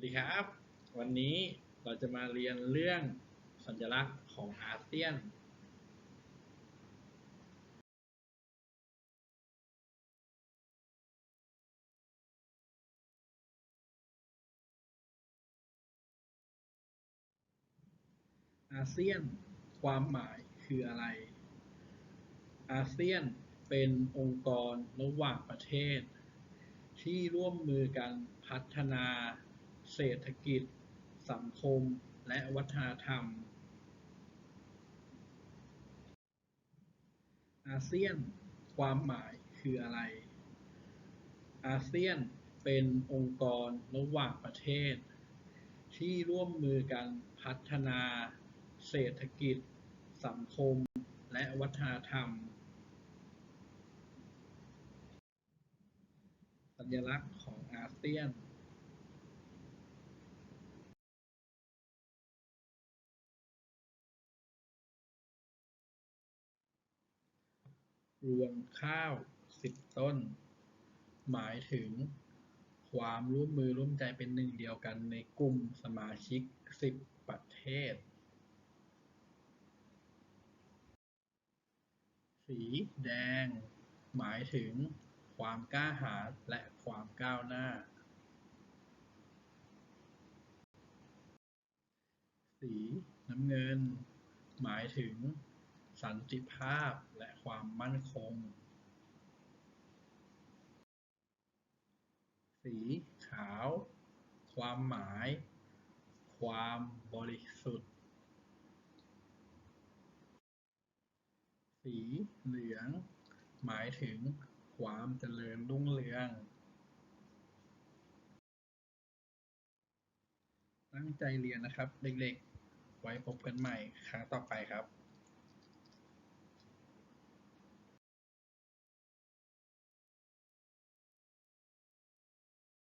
วัสดีครับ วันนี้เราจะมาเรียนเรื่องสัญลักษณ์ของอาเซียน อาเซียน ความหมายคืออะไร อาเซียนเป็นองค์กรระหว่างประเทศ ที่ร่วมมือกันพัฒนา เศรษฐกิจ สังคม และวัฒนธรรม อาเซียน ความหมายคืออะไร อาเซียนเป็นองค์กรระหว่างประเทศ ที่ร่วมมือกันพัฒนา เศรษฐกิจ สังคม และวัฒนธรรม สัญลักษณ์ของอาเซียน รวงข้าวสิบต้น หมายถึงความร่วมมือร่วมใจเป็นหนึ่งเดียวกันในกลุ่มสมาชิกสิบประเทศ สีแดง หมายถึงความกล้าหาญและความก้าวหน้า สีน้ำเงิน หมายถึง สันติภาพและความมั่นคง สีขาว ความหมาย ความบริสุทธิ์ สีเหลือง หมายถึงความเจริญรุ่งเรือง ตั้งใจเรียนนะครับเด็กๆ ไว้พบกันใหม่ครั้งต่อไปครับ